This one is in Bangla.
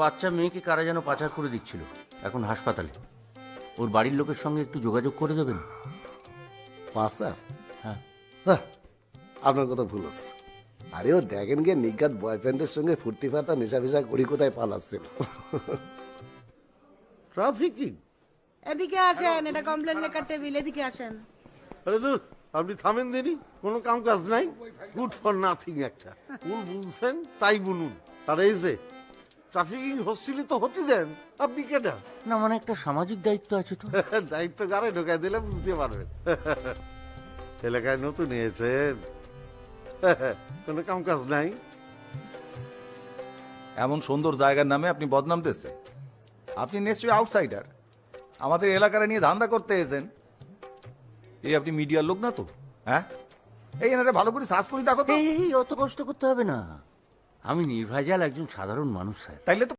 বাচ্চা মেয়েকে কারা যেন পাচার করে দিচ্ছিল? এখন হাসপাতালে। ওর বাড়ির লোকের সঙ্গে একটু যোগাযোগ করে দেবেন? পাসার হ্যাঁ। হ্যাঁ, আপনার কথা ভুল হচ্ছে। আরে ও দেখেন গিয়ে নিজ্ঞাত বয়ফ্রেন্ডের সঙ্গে ফুর্তি ফাটা নেশা ফেশা করি কোথায় পালাচ্ছিল? ট্রাফিকিং? এদিকে আসেন এটা কমপ্লেন লেখার টেবিল এদিকে আসেন। আরে দূর আপনি থামেন দেনি কোনো কাম কাজ নাই। গুড ফর নাথিং একটা। ভুল বুঝছেন তাই বুনুন। আর এই যে ট্রাফিকিং হচ্ছিল তো হতে দেন। আপনি কেটা না মানে একটা সামাজিক দায়িত্ব আছে তো। দায়িত্ব গাড়ি ঢোকায় দিলে বুঝতে পারবেন। এলাকায় নতুন এসেছেন কোনো কাম কাজ নাই? এমন সুন্দর জায়গার নামে আপনি বদনাম দিচ্ছেন আপনি নিশ্চয়ই আউটসাইডার আমাদের এলাকার নিয়ে ধান্দা করতে এসেছেন। এই আপনি মিডিয়ার লোক না তো হ্যাঁ? এই এনারে ভালো করে সার্চ করে দেখো তো। এই অত কষ্ট করতে হবে না। আমি নির্ভেজাল একজন সাধারণ মানুষ স্যার। তাইলে তো